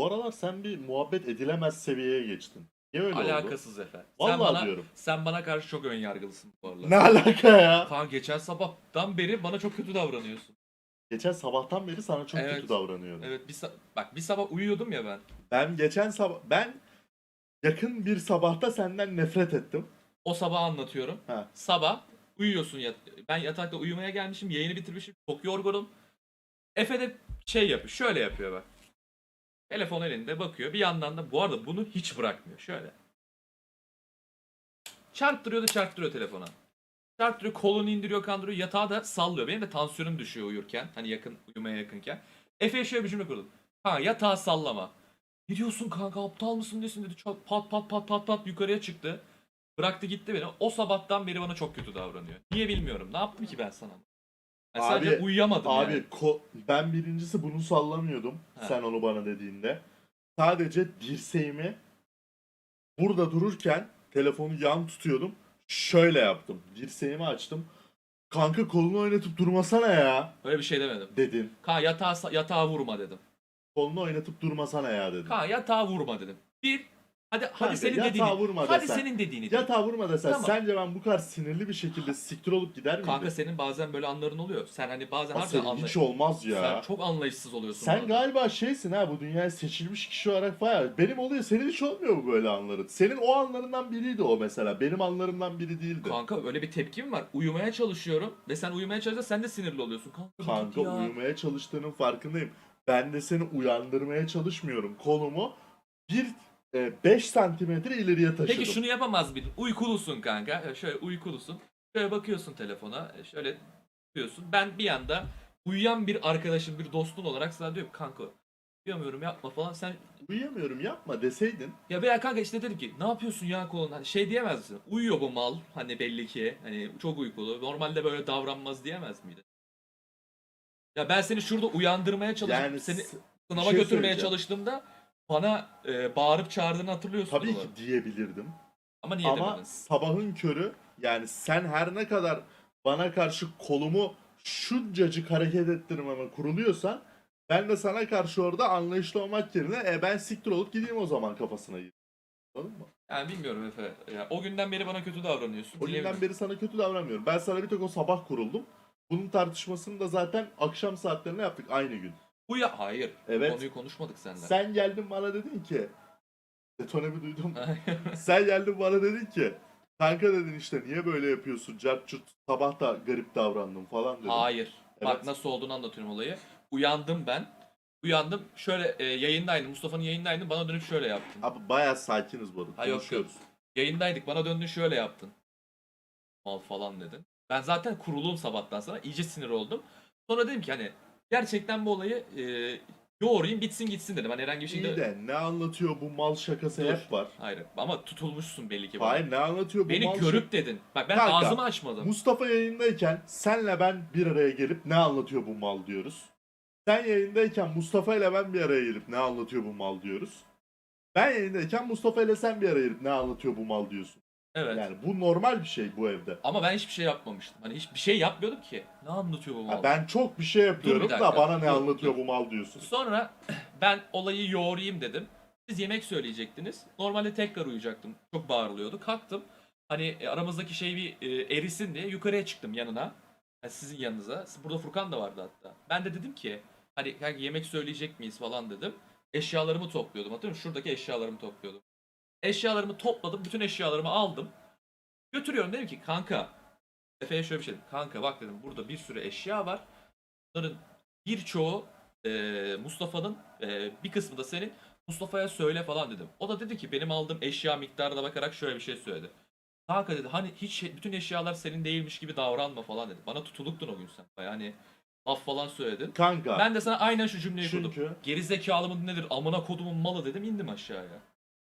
Bu aralar sen bir muhabbet edilemez seviyeye geçtin. Niye öyle oldu? Alakasız Efe. sen Vallahi bana, diyorum. Sen bana karşı çok ön yargılısın bu aralar. Ne alaka ya? Kaan geçen sabahtan beri bana çok kötü davranıyorsun. Geçen sabahtan beri sana çok Evet. kötü davranıyorum. Evet bir sa- bak bir sabah uyuyordum ya ben. Ben geçen sabah ben yakın bir sabahta senden nefret ettim. O sabah anlatıyorum. Ha. Sabah uyuyorsun yat ben yatakta uyumaya gelmişim. Yayını bitirmişim. Çok yorgunum. Efe de şey yapıyor. Şöyle yapıyor bak. Telefon elinde bakıyor. Bir yandan da bu arada bunu hiç bırakmıyor. Şöyle. Çarptırıyor da çarptırıyor telefona. Çarptırıyor, kolunu indiriyor, kandırıyor. Yatağı da sallıyor. Benim de tansiyonum düşüyor uyurken. Hani yakın, uyumaya yakınken. Efe'ye şöyle bir cümle kurdum. Ha yatağı sallama. Ne diyorsun kanka aptal mısın desin dedi. Çok pat pat pat pat pat yukarıya çıktı. Bıraktı gitti beni. O sabahtan beri bana çok kötü davranıyor. Niye bilmiyorum. Ne yaptım ki ben sana? Ben Abi- sadece uyuyamadım Abi yani. ko- ben birincisi bunu sallamıyordum. Ha. Sen onu bana dediğinde. Sadece dirseğimi burada dururken telefonu yan tutuyordum. Şöyle yaptım. Dirseğimi açtım. Kanka kolunu oynatıp durmasana ya Öyle bir şey demedim. dedin. Ka yatağa, sa- yatağa vurma dedim. Kolunu oynatıp durmasana ya dedin. Ka yatağa vurma dedim. Bir, hadi hadi senin yatağa dediğini. vurma hadi desen. senin dediğini. diyeyim. Yatağa vurma desen Tamam. sence ben bu kadar sinirli bir şekilde siktir olup gider miydim? Kanka senin bazen böyle anların oluyor. Sen hani bazen Aa, harbiden senin hiç olmaz ya. Sen çok anlayışsız oluyorsun. Sen bazen. galiba şeysin ha bu dünyaya seçilmiş kişi olarak bayağı. Benim oluyor senin hiç olmuyor mu böyle anların? Senin o anlarından biriydi o mesela. Benim anlarımdan biri değildi. Kanka öyle bir tepkim var. Uyumaya çalışıyorum ve sen uyumaya çalışırsan sen de sinirli oluyorsun. Kanka, bir Kanka ya. uyumaya çalıştığının farkındayım. Ben de seni uyandırmaya çalışmıyorum. Kolumu bir 5 santimetre ileriye taşıdım. Peki şunu yapamaz mıydın? Uykulusun kanka. Şöyle uykulusun. Şöyle bakıyorsun telefona. e, Şöyle bakıyorsun. Ben bir anda uyuyan bir arkadaşın, bir dostun olarak sana diyorum kanka uyuyamıyorum yapma falan. Sen Uyuyamıyorum yapma deseydin. ya veya kanka işte dedim ki ne yapıyorsun ya kolun? Hani şey diyemez misin? Uyuyor bu mal. Hani belli ki. Hani çok uykulu. Normalde böyle davranmaz diyemez miydin? Ya ben seni şurada uyandırmaya çalışıp Yani seni sınava şey götürmeye çalıştığımda bana e, bağırıp çağırdığını hatırlıyorsun. tabii ki diyebilirdim. Ama niye Ama demedin? sabahın körü yani sen her ne kadar bana karşı kolumu şuncacık hareket ettirmeme kuruluyorsan ben de sana karşı orada anlayışlı olmak yerine e ben siktir olup gideyim o zaman kafasına girdim. Anladın mı? Yani bilmiyorum Efe. Ya, o günden beri bana kötü davranıyorsun. O günden beri sana kötü davranmıyorum. Ben sana bir tek o sabah kuruldum. Bunun tartışmasını da zaten akşam saatlerinde yaptık aynı gün. Bu ya hayır. Evet. Konuyu konuşmadık seninle. Sen geldin bana dedin ki Detonemi duydum. Sen geldin bana dedin ki Kanka dedin işte niye böyle yapıyorsun? Cart curt sabah da garip davrandım falan dedin. hayır. Bak Evet. nasıl olduğunu anlatıyorum olayı. Uyandım ben. Uyandım. Şöyle e, yayındaydım. Mustafa'nın yayındaydım. Bana dönüp şöyle yaptın. Abi bayağı sakiniz bu arada. Ha, yok, Konuşuyoruz. Yayındaydık. Bana döndün şöyle yaptın. Mal falan dedin. Ben zaten kurulum sabahtan sonra. iyice sinir oldum. Sonra dedim ki hani gerçekten bu olayı e, yoğurayım bitsin gitsin dedim. Hani herhangi bir İyi şekilde... de ne anlatıyor bu mal şakası Dur. hep var. Hayır ama tutulmuşsun belli ki. bana. Hayır ne anlatıyor bu Beni mal görüp dedin. Bak ben Kanka, ağzımı açmadım. Mustafa yayındayken senle ben bir araya gelip ne anlatıyor bu mal diyoruz. Sen yayındayken Mustafa ile ben bir araya gelip ne anlatıyor bu mal diyoruz. Ben yayındayken Mustafa ile sen bir araya gelip ne anlatıyor bu mal diyorsun. Evet. Yani bu normal bir şey bu evde. Ama ben hiçbir şey yapmamıştım. Hani hiçbir şey yapmıyordum ki. Ne anlatıyor bu Ha, mal? ben çok bir şey yapıyorum dakika, da bana ne dur, anlatıyor dur. bu mal diyorsun. Sonra ben olayı yoğurayım dedim. Siz yemek söyleyecektiniz. Normalde tekrar uyuyacaktım. Çok bağırılıyordu. Kalktım. Hani e, aramızdaki şey bir e, erisin diye yukarıya çıktım yanına. Yani sizin yanınıza. Burada Furkan da vardı hatta. Ben de dedim ki hani kanka yemek söyleyecek miyiz falan dedim. Eşyalarımı topluyordum. Hatırlıyor musun? Şuradaki eşyalarımı topluyordum. Eşyalarımı topladım. Bütün eşyalarımı aldım. Götürüyorum dedim ki kanka. Efe'ye şöyle bir şey dedim. Kanka bak dedim burada bir sürü eşya var. Bunların birçoğu e, Mustafa'nın e, bir kısmı da senin. Mustafa'ya söyle falan dedim. O da dedi ki benim aldığım eşya miktarına bakarak şöyle bir şey söyledi. Kanka dedi hani hiç bütün eşyalar senin değilmiş gibi davranma falan dedi. Bana tutuluktun o gün sen. Yani laf falan söyledin. Kanka Ben de sana aynen şu cümleyi kurdum. çünkü Geri zekalı mı nedir amına kodumun malı dedim indim aşağıya.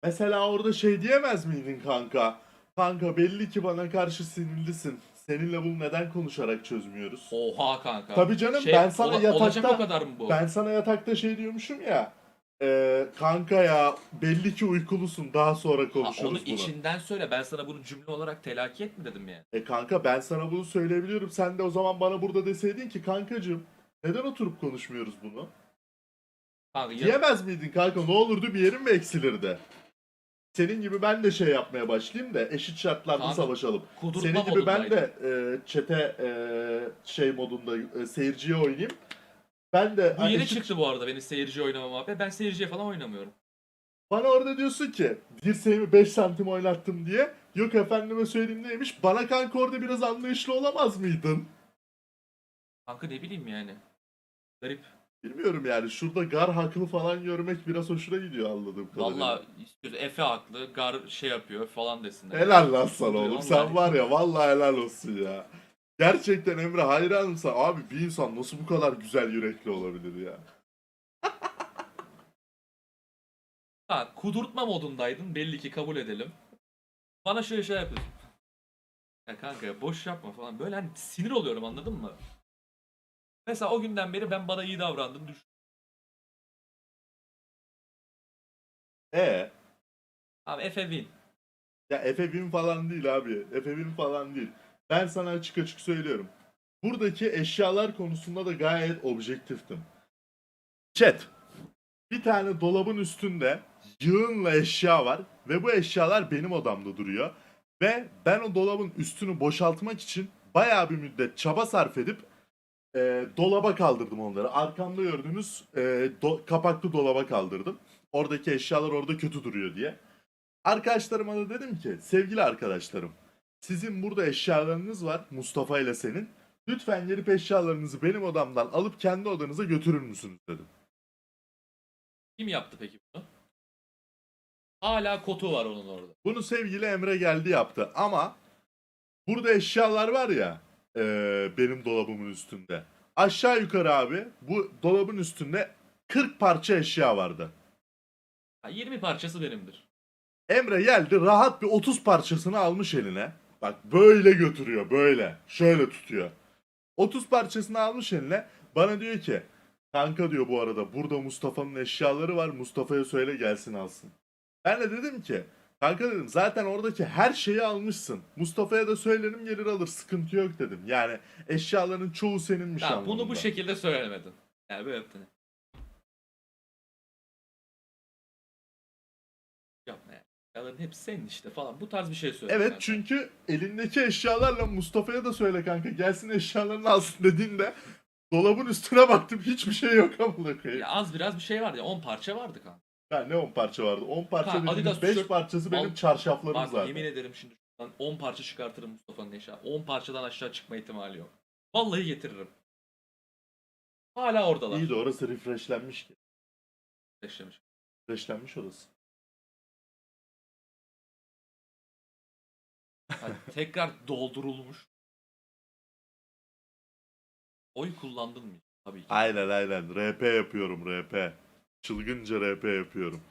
Mesela orada şey diyemez miydin kanka? Kanka belli ki bana karşı sinirlisin. Seninle bunu neden konuşarak çözmüyoruz? Oha kanka. Tabii canım Şey, ben sana ola- Olacak o yatakta kadar mı bu? ben sana yatakta şey diyormuşum ya. e, kanka ya belli ki uykulusun daha sonra Ha, onu konuşuruz bunu. içinden söyle. Ben sana bunu cümle olarak telakki et mi dedim yani. E kanka ben sana bunu söyleyebiliyorum. Sen de o zaman bana burada deseydin ki kankacığım neden oturup konuşmuyoruz bunu? Kanka, ya- Diyemez miydin kanka ne olurdu bir yerin mi eksilirdi? Senin gibi ben de şey yapmaya başlayayım da eşit şartlarda Kanka, savaşalım. kudurtma Senin gibi ben de e, çete e, şey modunda e, seyirciye oynayayım. Ben de Bu hani yeni eşit- çıktı bu arada benim seyirci oynamam abi. Ben seyirciye falan oynamıyorum. Bana orada diyorsun ki dirseğimi 5 santim oynattım diye. Yok efendime söyleyeyim neymiş. Bana kanka orada biraz anlayışlı olamaz mıydın? Kanka ne bileyim yani. Garip. Bilmiyorum yani şurada gar haklı falan görmek biraz hoşuna gidiyor anladığım kadarıyla. Valla istiyoruz. Efe haklı. Gar şey yapıyor falan desinler. Helal lan sana oğlum. Vallahi. Sen var ya vallahi helal olsun ya. Gerçekten Emre hayranım sana. Abi bir insan nasıl bu kadar güzel yürekli olabilir ya? Ha, kudurtma modundaydın. Belli ki kabul edelim. Bana şöyle şey yapıyorsun. Ya kanka boş yapma falan. Böyle hani sinir oluyorum anladın mı? Mesela o günden beri ben bana iyi davrandın. Düş. E Abi Efe win. ya Efe Win falan değil abi. Efe Win falan değil. Ben sana açık açık söylüyorum. Buradaki eşyalar konusunda da gayet objektiftim. Chat. Bir tane dolabın üstünde yığınla eşya var ve bu eşyalar benim odamda duruyor. Ve ben o dolabın üstünü boşaltmak için bayağı bir müddet çaba sarf edip e, dolaba kaldırdım onları. Arkamda gördüğünüz e, do- kapaklı dolaba kaldırdım. Oradaki eşyalar orada kötü duruyor diye. Arkadaşlarıma da dedim ki sevgili arkadaşlarım sizin burada eşyalarınız var Mustafa ile senin. Lütfen gelip eşyalarınızı benim odamdan alıp kendi odanıza götürür müsünüz dedim. Kim yaptı peki bunu? Hala kotu var onun orada. Bunu sevgili Emre geldi yaptı ama burada eşyalar var ya eee, benim dolabımın üstünde. Aşağı yukarı abi bu dolabın üstünde 40 parça eşya vardı. Ha, 20 parçası benimdir. Emre geldi rahat bir 30 parçasını almış eline. Bak böyle götürüyor böyle. Şöyle tutuyor. 30 parçasını almış eline. Bana diyor ki kanka diyor bu arada burada Mustafa'nın eşyaları var. Mustafa'ya söyle gelsin alsın. Ben de dedim ki kanka dedim zaten oradaki her şeyi almışsın. Mustafa'ya da söylerim gelir alır sıkıntı yok dedim. Yani eşyaların çoğu seninmiş Ha, bunu bu anlamında. şekilde söylemedin. Yani böyle yaptın. Yapma ya. Eşyaların hepsi senin işte falan. Bu tarz bir şey söyledin. Evet yani. çünkü elindeki eşyalarla Mustafa'ya da söyle kanka gelsin eşyalarını alsın dediğinde dolabın üstüne baktım hiçbir şey yok amına koyayım. Ya az biraz bir şey vardı ya. 10 parça vardı kanka. Ya ne 10 parça vardı? 10 parça Ha, dediğimiz Adidas 5 tişört- parçası benim Al- çarşaflarım Bak zaten. yemin ederim şimdi şuradan 10 parça çıkartırım Mustafa'nın eşya. 10 parçadan aşağı çıkma ihtimali yok. Vallahi getiririm. Hala oradalar. İyi de orası refreshlenmiş ki. Yaşamış. Refreshlenmiş orası. Hani tekrar doldurulmuş. Oy kullandın mı? Tabii ki. Aynen aynen. RP yapıyorum RP. Çılgınca RP yapıyorum.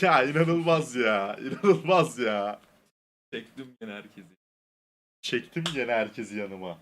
Ya inanılmaz ya. inanılmaz ya. Çektim gene herkesi. Çektim gene herkesi yanıma.